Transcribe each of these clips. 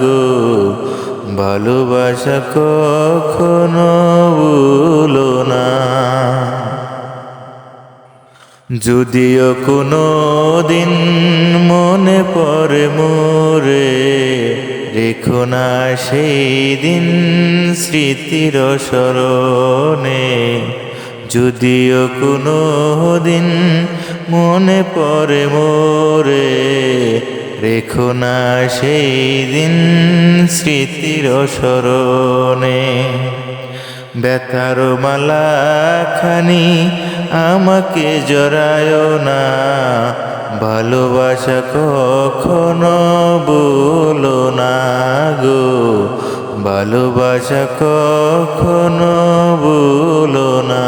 গো, ভালোবাসা কখনো ভুলো না। যদিও কোনো দিন মনে পড়ে মোরে, রেখো না সেই দিন স্মৃতির স্মরণে। যদিও কোনো দিন মনে পড়ে মোরে রেখো না সেই দিন স্মৃতির স্মরণে। বেতার মালা খানি আমাকে জড়ায় না। ভালোবাসা কখনো বলো না গো। ভালোবাসা কখনো বলো না।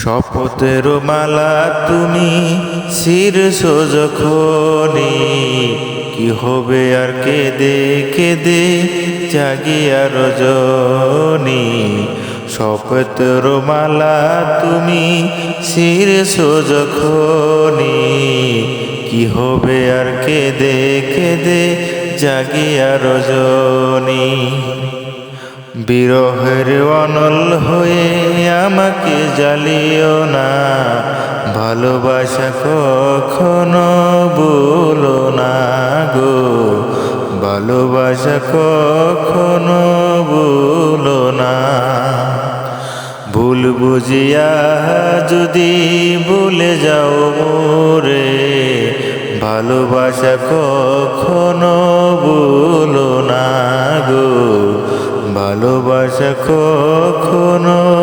শপথের মালা তুমি শির যখনি কি হবে আর কেঁদে কেঁদে জাগিয়া রজনী। শপথের মালা তুমি শির যখনি কি হবে আর কেঁদে কেঁদে জাগিয়া রজনী। বিরহের অনল হয়ে আমাকে জ্বালিও না। ভালোবাসা কখনো বলো না গো। ভালোবাসা কখনো বলো না। ভুল বুঝিয়া যদি ভুলে যাও মোরে। ভালোবাসা কখনো বলো না। ভালোবাসা কখনো